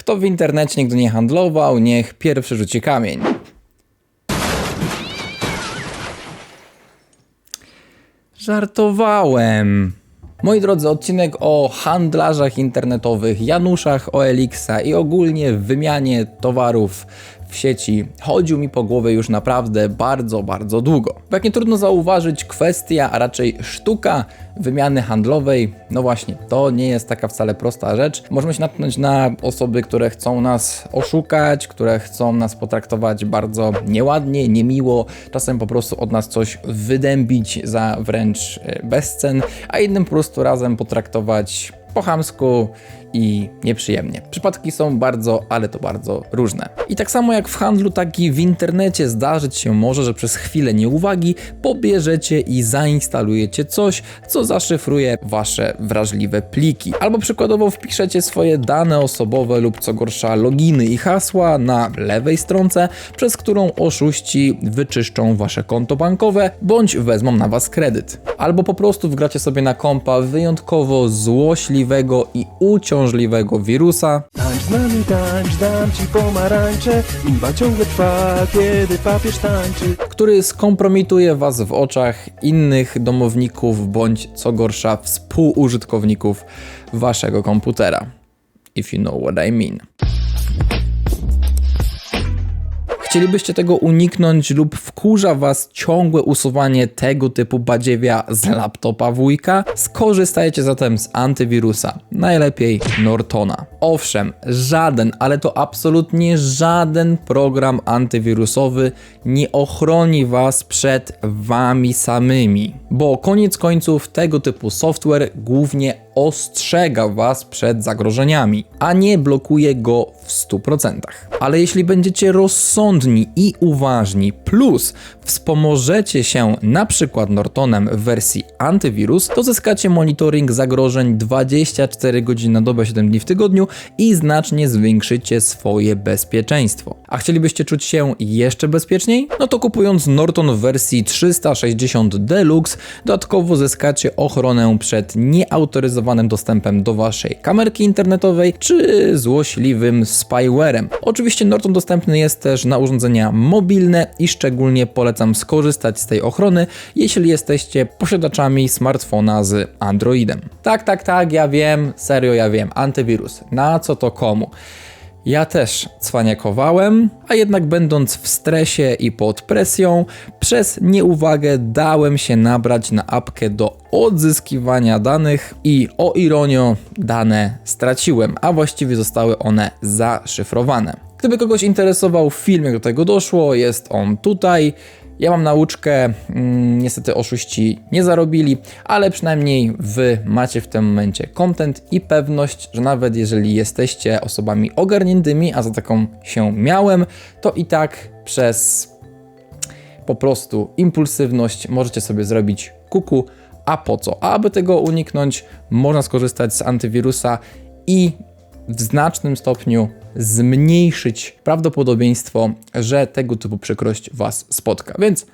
Kto w internecie nigdy nie handlował, niech pierwszy rzuci kamień. Żartowałem. Moi drodzy, odcinek o handlarzach internetowych, Januszach OLX-a i ogólnie wymianie towarów w sieci chodził mi po głowie już naprawdę bardzo, bardzo długo. Jak nie trudno zauważyć, kwestia, a raczej sztuka wymiany handlowej, no właśnie, to nie jest taka wcale prosta rzecz. Możemy się natknąć na osoby, które chcą nas oszukać, które chcą nas potraktować bardzo nieładnie, niemiło, czasem po prostu od nas coś wydębić za wręcz e, bezcen, a innym po prostu razem potraktować po chamsku i nieprzyjemnie. Przypadki są bardzo, ale to bardzo różne. I tak samo jak w handlu, tak i w internecie zdarzyć się może, że przez chwilę nieuwagi pobierzecie i zainstalujecie coś, co zaszyfruje wasze wrażliwe pliki. Albo przykładowo wpiszecie swoje dane osobowe lub co gorsza loginy i hasła na lewej stronce, przez którą oszuści wyczyszczą wasze konto bankowe bądź wezmą na was kredyt. Albo po prostu wgracie sobie na kompa wyjątkowo złośliwego i uciążliwego wirusa, Tańcz z nami, tańcz, dam ci pomarańcze Imba ciągle trwa, kiedy papież tańczy który skompromituje Was w oczach innych domowników bądź co gorsza współużytkowników Waszego komputera. If you know what I mean. Chcielibyście tego uniknąć lub wkurza Was ciągłe usuwanie tego typu badziewia z laptopa wujka? Skorzystajcie zatem z antywirusa, najlepiej Nortona. Owszem, żaden, ale to absolutnie żaden program antywirusowy nie ochroni Was przed Wami samymi, bo koniec końców tego typu software głównie ostrzega Was przed zagrożeniami, a nie blokuje go w 100%. Ale jeśli będziecie rozsądni i uważni, plus wspomożecie się na przykład Nortonem w wersji antywirus, to zyskacie monitoring zagrożeń 24 godziny na dobę, 7 dni w tygodniu i znacznie zwiększycie swoje bezpieczeństwo. A chcielibyście czuć się jeszcze bezpieczniej? No to kupując Norton w wersji 360 Deluxe, dodatkowo zyskacie ochronę przed nieautoryzowanym dostępem do waszej kamerki internetowej czy złośliwym spywarem. Oczywiście Norton dostępny jest też na urządzenia mobilne i szczególnie polecam skorzystać z tej ochrony, jeśli jesteście posiadaczami smartfona z Androidem. Tak, tak, tak, ja wiem, serio ja wiem, antywirus. Na co to komu? Ja też cwaniakowałem, a jednak będąc w stresie i pod presją, przez nieuwagę dałem się nabrać na apkę do odzyskiwania danych i o ironio dane straciłem, a właściwie zostały one zaszyfrowane. Gdyby kogoś interesował film, jak do tego doszło, jest on tutaj. Ja mam nauczkę, mm, niestety oszuści nie zarobili, ale przynajmniej wy macie w tym momencie content i pewność, że nawet jeżeli jesteście osobami ogarniętymi, a za taką się miałem, to i tak przez po prostu impulsywność możecie sobie zrobić kuku, a po co? A aby tego uniknąć, można skorzystać z antywirusa i w znacznym stopniu zmniejszyć prawdopodobieństwo, że tego typu przykrość Was spotka. Więc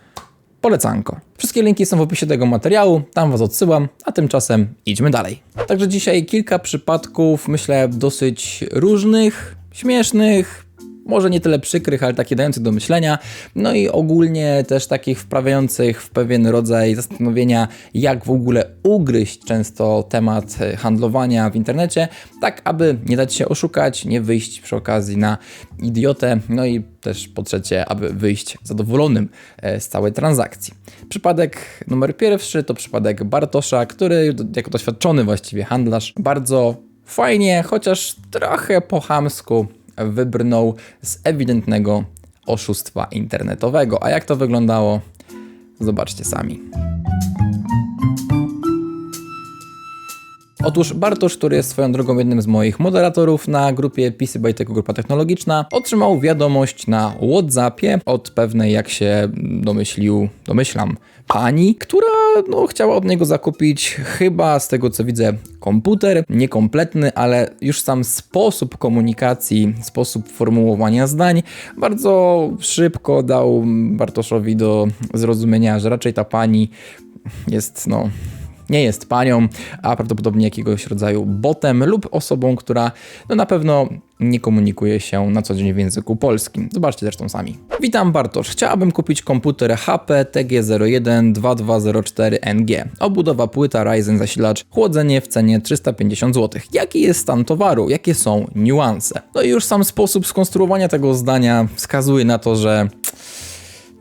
polecanko. Wszystkie linki są w opisie tego materiału, tam Was odsyłam, a tymczasem idźmy dalej. Także dzisiaj kilka przypadków, myślę, dosyć różnych, śmiesznych, może nie tyle przykrych, ale takich dających do myślenia, no i ogólnie też takich wprawiających w pewien rodzaj zastanowienia, jak w ogóle ugryźć często temat handlowania w internecie, tak aby nie dać się oszukać, nie wyjść przy okazji na idiotę, no i też po trzecie, aby wyjść zadowolonym e, z całej transakcji. Przypadek numer pierwszy to przypadek Bartosza, który jako doświadczony właściwie handlarz bardzo fajnie, chociaż trochę po chamsku wybrnął z ewidentnego oszustwa internetowego. A jak to wyglądało? Zobaczcie sami. Otóż Bartosz, który jest swoją drogą jednym z moich moderatorów na grupie by Tech Grupa Technologiczna, otrzymał wiadomość na Whatsappie od pewnej, jak się domyślił, domyślam, pani, która no, chciała od niego zakupić chyba z tego co widzę komputer, niekompletny, ale już sam sposób komunikacji, sposób formułowania zdań bardzo szybko dał Bartoszowi do zrozumienia, że raczej ta pani jest no nie jest panią, a prawdopodobnie jakiegoś rodzaju botem lub osobą, która no na pewno nie komunikuje się na co dzień w języku polskim. Zobaczcie zresztą sami. Witam Bartosz. Chciałabym kupić komputer HP TG01 2204NG. Obudowa płyta Ryzen zasilacz, chłodzenie w cenie 350 zł. Jaki jest stan towaru? Jakie są niuanse? No i już sam sposób skonstruowania tego zdania wskazuje na to, że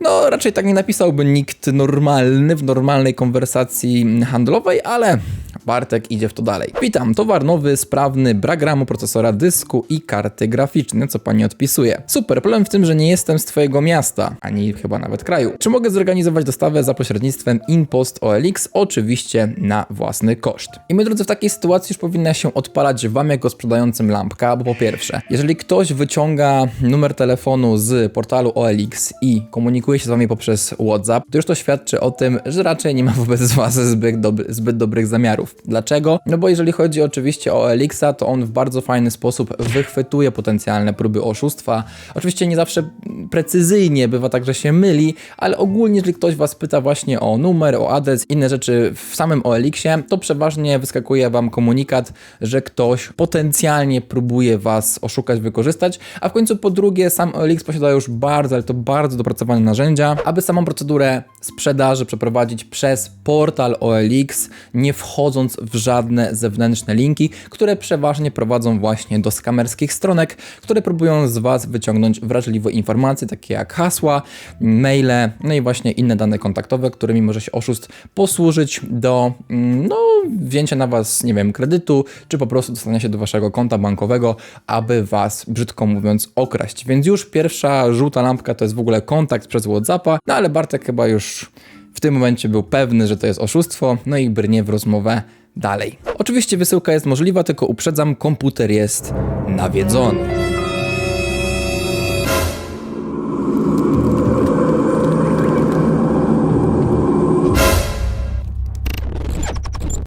no, raczej tak nie napisałby nikt normalny w normalnej konwersacji handlowej, ale Bartek idzie w to dalej. Witam, towar nowy, sprawny, brak ramu, procesora, dysku i karty graficzne, co pani odpisuje. Super, problem w tym, że nie jestem z twojego miasta, ani chyba nawet kraju. Czy mogę zorganizować dostawę za pośrednictwem InPost OLX? Oczywiście na własny koszt. I moi drodzy, w takiej sytuacji już powinna się odpalać wam jako sprzedającym lampka, bo po pierwsze, jeżeli ktoś wyciąga numer telefonu z portalu OLX i komunikuje się z wami poprzez WhatsApp, to już to świadczy o tym, że raczej nie ma wobec was zbyt, zbyt dobrych zamiarów. Dlaczego? No bo jeżeli chodzi oczywiście o OLX-a, to on w bardzo fajny sposób wychwytuje potencjalne próby oszustwa. Oczywiście nie zawsze precyzyjnie, bywa tak, że się myli, ale ogólnie, jeżeli ktoś was pyta właśnie o numer, o adres, inne rzeczy w samym OLX-ie, to przeważnie wyskakuje wam komunikat, że ktoś potencjalnie próbuje was oszukać, wykorzystać, a w końcu po drugie, sam OLX posiada już bardzo, ale to bardzo dopracowane narzędzia, aby samą procedurę sprzedaży przeprowadzić przez portal OLX, nie wchodząc w żadne zewnętrzne linki, które przeważnie prowadzą właśnie do skamerskich stronek, które próbują z Was wyciągnąć wrażliwe informacje, takie jak hasła, maile, no i właśnie inne dane kontaktowe, którymi może się oszust posłużyć do mm, no, wzięcia na Was, nie wiem, kredytu, czy po prostu dostania się do Waszego konta bankowego, aby Was, brzydko mówiąc, okraść. Więc już pierwsza żółta lampka to jest w ogóle kontakt przez WhatsAppa, no ale Bartek chyba już w tym momencie był pewny, że to jest oszustwo, no i brnie w rozmowę dalej. Oczywiście wysyłka jest możliwa, tylko uprzedzam, komputer jest nawiedzony.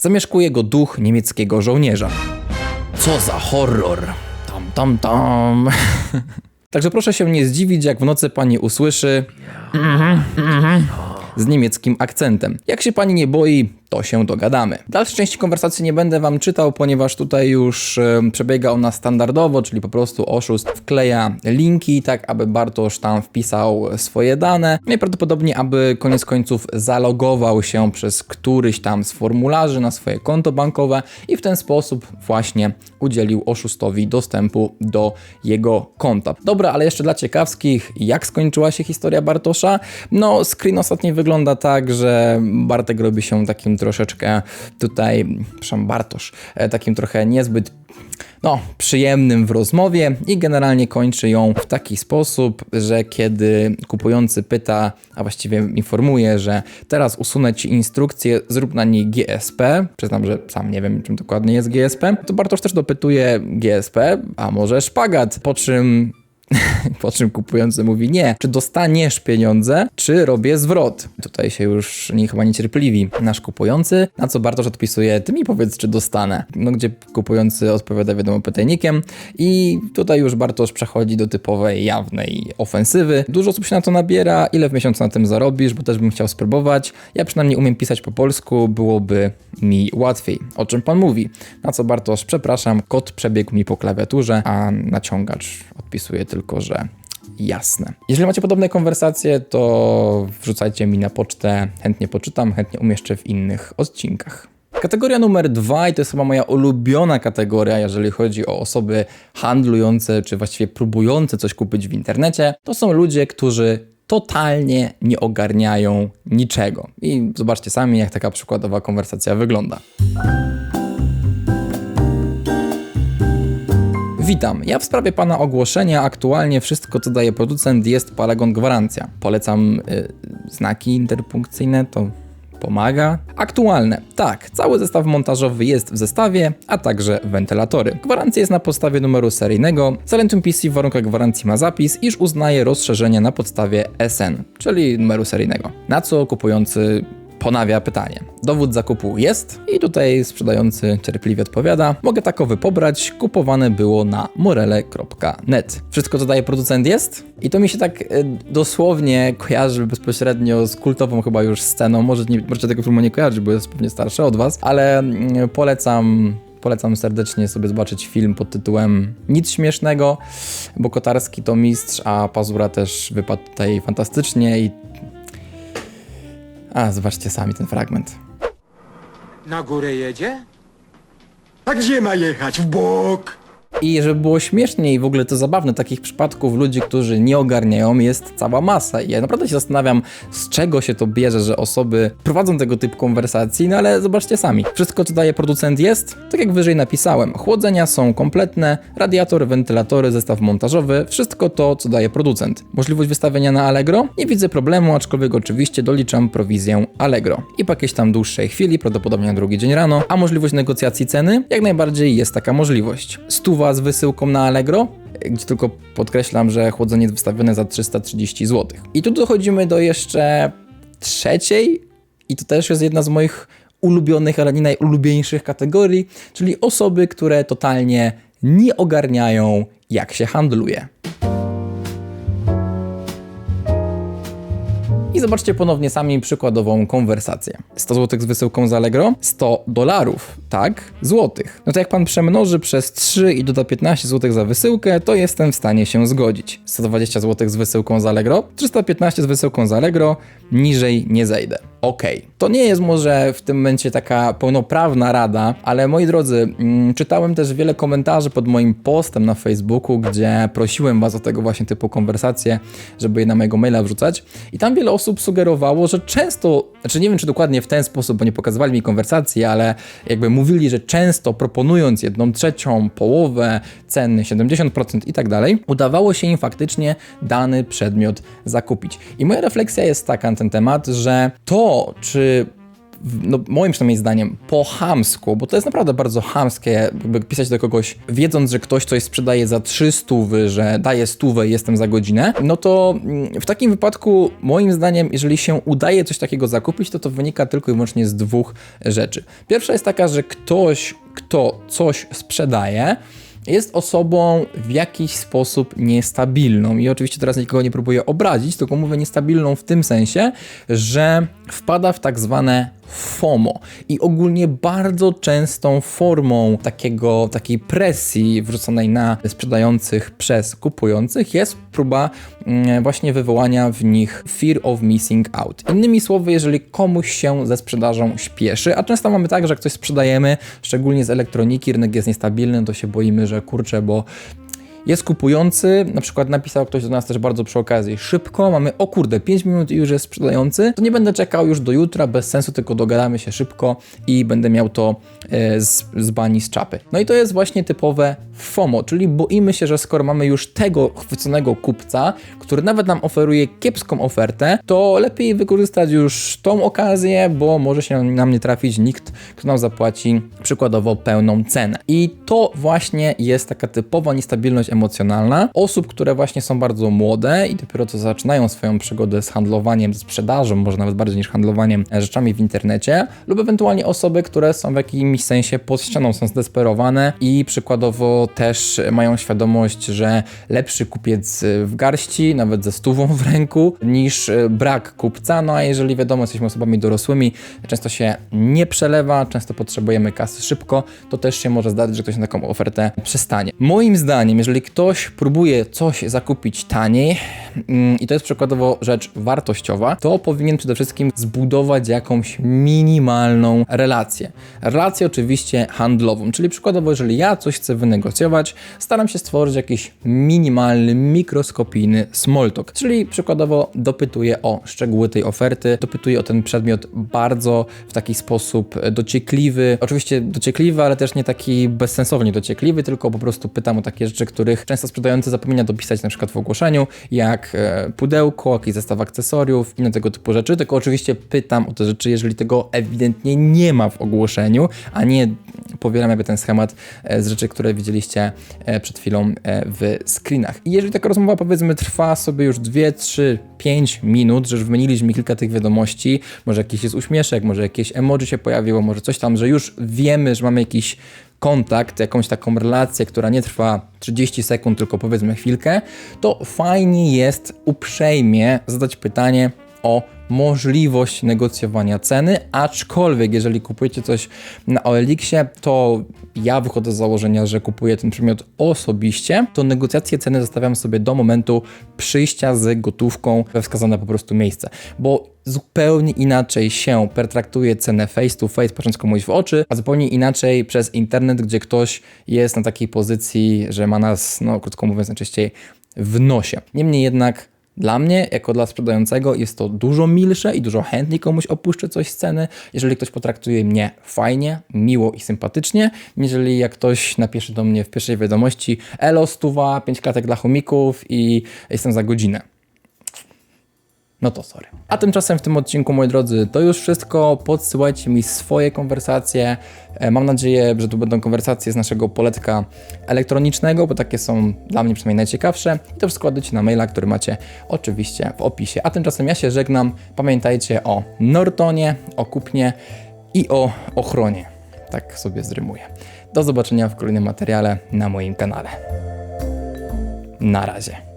Zamieszkuje go duch niemieckiego żołnierza. Co za horror! Tam, tam, tam. Także proszę się nie zdziwić, jak w nocy pani usłyszy z niemieckim akcentem. Jak się pani nie boi, to się dogadamy. Dalszej części konwersacji nie będę wam czytał, ponieważ tutaj już przebiega ona standardowo, czyli po prostu oszust wkleja linki, tak aby Bartosz tam wpisał swoje dane. No i prawdopodobnie, aby koniec końców zalogował się przez któryś tam z formularzy na swoje konto bankowe i w ten sposób właśnie udzielił oszustowi dostępu do jego konta. Dobra, ale jeszcze dla ciekawskich, jak skończyła się historia Bartosza? No, screen ostatni wygląda tak, że Bartek robi się takim troszeczkę tutaj, przepraszam, Bartosz, e, takim trochę niezbyt no, przyjemnym w rozmowie i generalnie kończy ją w taki sposób, że kiedy kupujący pyta, a właściwie informuje, że teraz usunę ci instrukcję, zrób na niej GSP, przyznam, że sam nie wiem czym dokładnie jest GSP, to Bartosz też dopytuje GSP, a może szpagat, po czym po czym kupujący mówi nie, czy dostaniesz pieniądze, czy robię zwrot. Tutaj się już nie chyba niecierpliwi nasz kupujący, na co Bartosz odpisuje, ty mi powiedz, czy dostanę. No gdzie kupujący odpowiada wiadomo pytajnikiem i tutaj już Bartosz przechodzi do typowej, jawnej ofensywy. Dużo osób się na to nabiera, ile w miesiącu na tym zarobisz, bo też bym chciał spróbować. Ja przynajmniej umiem pisać po polsku, byłoby mi łatwiej. O czym pan mówi? Na co Bartosz, przepraszam, kod przebiegł mi po klawiaturze, a naciągacz odpisuje tylko, że jasne. Jeżeli macie podobne konwersacje, to wrzucajcie mi na pocztę, chętnie poczytam, chętnie umieszczę w innych odcinkach. Kategoria numer dwa, i to jest chyba moja ulubiona kategoria, jeżeli chodzi o osoby handlujące, czy właściwie próbujące coś kupić w internecie, to są ludzie, którzy totalnie nie ogarniają niczego. I zobaczcie sami, jak taka przykładowa konwersacja wygląda. Witam. Ja w sprawie pana ogłoszenia aktualnie wszystko, co daje producent, jest Paragon Gwarancja. Polecam y, znaki interpunkcyjne, to pomaga. Aktualne. Tak, cały zestaw montażowy jest w zestawie, a także wentylatory. Gwarancja jest na podstawie numeru seryjnego. Salentum PC w warunkach gwarancji ma zapis, iż uznaje rozszerzenia na podstawie SN, czyli numeru seryjnego. Na co kupujący ponawia pytanie. Dowód zakupu jest i tutaj sprzedający cierpliwie odpowiada. Mogę takowy pobrać, kupowane było na morele.net. Wszystko co daje producent jest i to mi się tak e, dosłownie kojarzy bezpośrednio z kultową chyba już sceną. Może nie, możecie tego filmu nie kojarzyć, bo jest pewnie starszy od was, ale mm, polecam Polecam serdecznie sobie zobaczyć film pod tytułem Nic śmiesznego, bo Kotarski to mistrz, a Pazura też wypadł tutaj fantastycznie i... A, zobaczcie sami ten fragment. Na górę jedzie? A gdzie ma jechać? W bok? I żeby było śmieszniej i w ogóle to zabawne, takich przypadków ludzi, którzy nie ogarniają jest cała masa. I ja naprawdę się zastanawiam, z czego się to bierze, że osoby prowadzą tego typu konwersacji, no ale zobaczcie sami. Wszystko, co daje producent jest, tak jak wyżej napisałem. Chłodzenia są kompletne, radiator, wentylatory, zestaw montażowy, wszystko to, co daje producent. Możliwość wystawienia na Allegro? Nie widzę problemu, aczkolwiek oczywiście doliczam prowizję Allegro. I po jakiejś tam dłuższej chwili, prawdopodobnie na drugi dzień rano, a możliwość negocjacji ceny? Jak najbardziej jest taka możliwość. Stuwa z wysyłką na Allegro? Gdzie tylko podkreślam, że chłodzenie jest wystawione za 330 zł. I tu dochodzimy do jeszcze trzeciej, i to też jest jedna z moich ulubionych, ale nie najulubieńszych kategorii, czyli osoby, które totalnie nie ogarniają, jak się handluje. I zobaczcie ponownie sami przykładową konwersację. 100 zł z wysyłką z Allegro, 100 dolarów, tak? Złotych. No to jak pan przemnoży przez 3 i doda 15 zł za wysyłkę, to jestem w stanie się zgodzić. 120 zł z wysyłką z Allegro, 315 z wysyłką z Allegro, niżej nie zejdę. Okej. To nie jest może w tym momencie taka pełnoprawna rada, ale moi drodzy, mm, czytałem też wiele komentarzy pod moim postem na Facebooku, gdzie prosiłem was o tego właśnie typu konwersacje, żeby je na mojego maila wrzucać. I tam wiele osób sugerowało, że często, znaczy nie wiem czy dokładnie w ten sposób, bo nie pokazywali mi konwersacji, ale jakby mówili, że często proponując jedną trzecią, połowę ceny, 70% i tak dalej, udawało się im faktycznie dany przedmiot zakupić. I moja refleksja jest taka na ten temat, że to, czy no, moim przynajmniej zdaniem, po chamsku, bo to jest naprawdę bardzo chamskie, jakby pisać do kogoś, wiedząc, że ktoś coś sprzedaje za 300, że daje stówę i jestem za godzinę, no to mm, w takim wypadku, moim zdaniem, jeżeli się udaje coś takiego zakupić, to to wynika tylko i wyłącznie z dwóch rzeczy. Pierwsza jest taka, że ktoś, kto coś sprzedaje, jest osobą w jakiś sposób niestabilną. I oczywiście teraz nikogo nie próbuję obrazić, tylko mówię niestabilną w tym sensie, że wpada w tak zwane FOMO. I ogólnie bardzo częstą formą takiego, takiej presji wrzuconej na sprzedających przez kupujących jest próba mm, właśnie wywołania w nich fear of missing out. Innymi słowy, jeżeli komuś się ze sprzedażą śpieszy, a często mamy tak, że jak coś sprzedajemy, szczególnie z elektroniki, rynek jest niestabilny, to się boimy, że kurczę, bo jest kupujący, na przykład napisał ktoś do nas też bardzo przy okazji, szybko, mamy, o kurde, 5 minut i już jest sprzedający, to nie będę czekał już do jutra, bez sensu, tylko dogadamy się szybko i będę miał to e, z, z bani z czapy. No i to jest właśnie typowe FOMO, czyli boimy się, że skoro mamy już tego chwyconego kupca, który nawet nam oferuje kiepską ofertę, to lepiej wykorzystać już tą okazję, bo może się nam nie trafić nikt, kto nam zapłaci przykładowo pełną cenę. I to właśnie jest taka typowa niestabilność emocjonalna osób, które właśnie są bardzo młode i dopiero co zaczynają swoją przygodę z handlowaniem, z sprzedażą, może nawet bardziej niż handlowaniem e, rzeczami w internecie, lub ewentualnie osoby, które są w jakimś sensie pod ścianą, są zdesperowane i przykładowo też mają świadomość, że lepszy kupiec e, w garści, nawet ze stówą w ręku, niż e, brak kupca. No a jeżeli wiadomo, jesteśmy osobami dorosłymi, często się nie przelewa, często potrzebujemy kasy szybko, to też się może zdarzyć, że ktoś na taką ofertę przystanie. Moim zdaniem, jeżeli ktoś próbuje coś zakupić taniej mm, i to jest przykładowo rzecz wartościowa, to powinien przede wszystkim zbudować jakąś minimalną relację. Relację oczywiście handlową, czyli przykładowo, jeżeli ja coś chcę wynegocjować, staram się stworzyć jakiś minimalny, mikroskopijny small talk, czyli przykładowo dopytuję o szczegóły tej oferty, dopytuję o ten przedmiot bardzo w taki sposób dociekliwy, oczywiście dociekliwy, ale też nie taki bezsensownie dociekliwy, tylko po prostu pytam o takie rzeczy, które których często sprzedający zapomina dopisać na przykład w ogłoszeniu, jak e, pudełko, jakiś zestaw akcesoriów, inne tego typu rzeczy, tylko oczywiście pytam o te rzeczy, jeżeli tego ewidentnie nie ma w ogłoszeniu, a nie powielam jakby ten schemat e, z rzeczy, które widzieliście e, przed chwilą e, w screenach. I jeżeli taka rozmowa powiedzmy trwa sobie już 2, 3, 5 minut, że już wymieniliśmy kilka tych wiadomości, może jakiś jest uśmieszek, może jakieś emoji się pojawiło, może coś tam, że już wiemy, że mamy jakiś kontakt, jakąś taką relację, która nie trwa 30 sekund, tylko powiedzmy chwilkę, to fajnie jest uprzejmie zadać pytanie o możliwość negocjowania ceny, aczkolwiek jeżeli kupujecie coś na OLX-ie, to ja wychodzę z założenia, że kupuję ten przedmiot osobiście, to negocjacje ceny zostawiam sobie do momentu przyjścia z gotówką we wskazane po prostu miejsce, bo zupełnie inaczej się pertraktuje cenę face to face, patrząc komuś w oczy, a zupełnie inaczej przez internet, gdzie ktoś jest na takiej pozycji, że ma nas, no krótko mówiąc, najczęściej w nosie. Niemniej jednak dla mnie, jako dla sprzedającego, jest to dużo milsze i dużo chętniej komuś opuszczę coś z ceny, jeżeli ktoś potraktuje mnie fajnie, miło i sympatycznie, niżeli jak ktoś napisze do mnie w pierwszej wiadomości elo, stuwa, pięć klatek dla chomików i jestem za godzinę. No to sorry. A tymczasem w tym odcinku, moi drodzy, to już wszystko. Podsyłajcie mi swoje konwersacje. E, Mam nadzieję, że to będą konwersacje z naszego poletka elektronicznego, bo takie są dla mnie przynajmniej najciekawsze. I to wszystko na maila, który macie oczywiście w opisie. A tymczasem ja się żegnam. Pamiętajcie o Nortonie, o kupnie i o ochronie. Tak sobie zrymuję. Do zobaczenia w kolejnym materiale na moim kanale. Na razie.